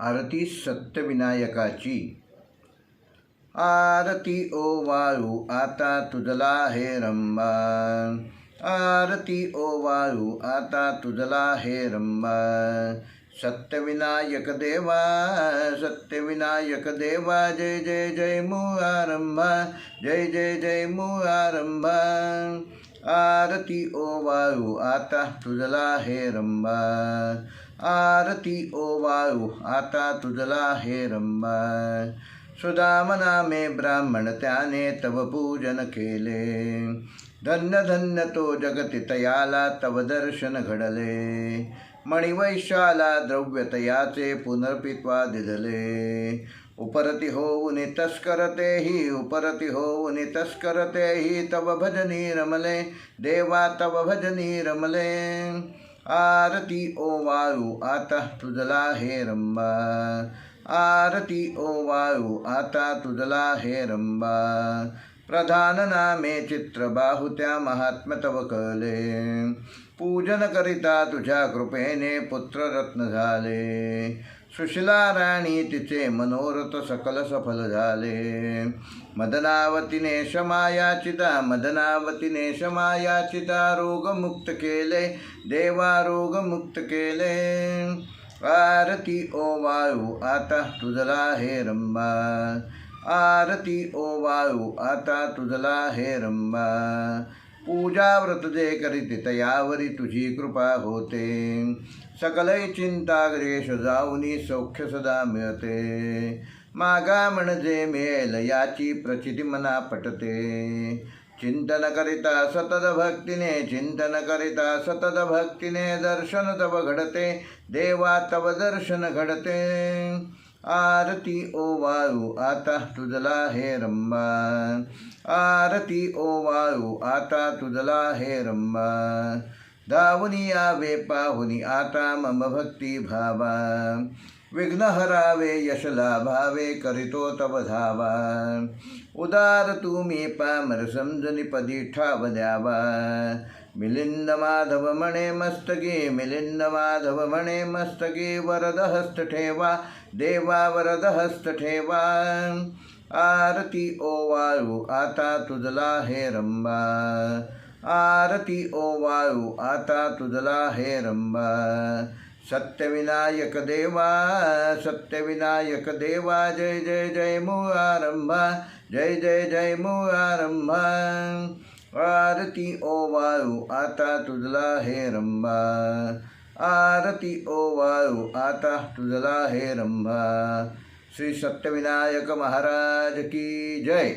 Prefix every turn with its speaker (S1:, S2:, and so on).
S1: आरती सत्यविनायकाची आरती ओ वाळू आता तुझला हे रंबा आरती ओ वाळू आता तुझला हे रंबा सत्यविनायक देवा सत्यविनायक देवा जय जय जय मुआरंभा जय जय जय मुआरंभा आरती ओ वाळू आता तुझला हे रंबा आरती ओ वाळू आता तुझला हे रंबा सुदामनामे ब्राह्मण त्याने तव पूजन केले. धन्य धन्य तो जगति तयाला तव दर्शन घडले. मणिवैशाला द्रव्यतयाचे पुनर्पित्वा दिदले उपरति होऊनि तस्करते हि उपरति होऊनि तस्करते हि तव भजनी रमले देवा तव भजनी रमले। आरती ओ वायु आता तुझला हे रंबा आरती ओ वाळू आता तुझला हे रंबा प्रधान नामे चित्र बाहुत्या महात्म तव कले पूजन करिता तुझ्या कृपेने पुत्ररत्न झाले। सुशिला राणी तिचे मनोरथ सकल सफल झाले। मदनावतीने शमायाचिता मदनावतीने शमायाचिता रोगमुक्त केले देवा रोगमुक्त केले। आरती ओ वाळू आता तुझला हे रंबा आरती ओ वाळू आता तुझला हे रंबा पूजा व्रत जे करीत तयावरी तुझी कृपा होते. सकलय चिंताग्रेश जाऊनी सौख्य सदा मिळते. मागा म्हणजे मिळेल याची प्रचिती मना पटते. चिंतन करिता सतत भक्तीने चिंतन करिता सतत भक्तीने दर्शन तव घडते देवा तव दर्शन घडते. आरती ओ वाळू आता तुझला हे रंबा आरती ओ वाळू आता तुझला हे रंबा धावुनी यावे पाहुनी आता मम भक्ती भावा विघ्न हरावे यशला भावे करितो तव धावा उदार तुम्ही पामर समजनी पदी ठाव द्यावा मिलिंद माधव म्हणे मस्तकी मिलिंद माधव म्हणे मस्तकी वरद हस्त ठेवा देवा वरद हस्त ठेवा आरती ओ वाळू आता तुझला हे रंबा। आरती ओ वाळू आता तुझला हे रंबा। सत्यविनायक देवा सत्यविनायक देवा जय जय जय मुआरंभा जय जय जय मुआरंभा आरती ओ वाळू आता तुझला हे रंबा आरती ओ वाळू आता तुझला हे रंभा श्री सत्यविनायक महाराज की जय.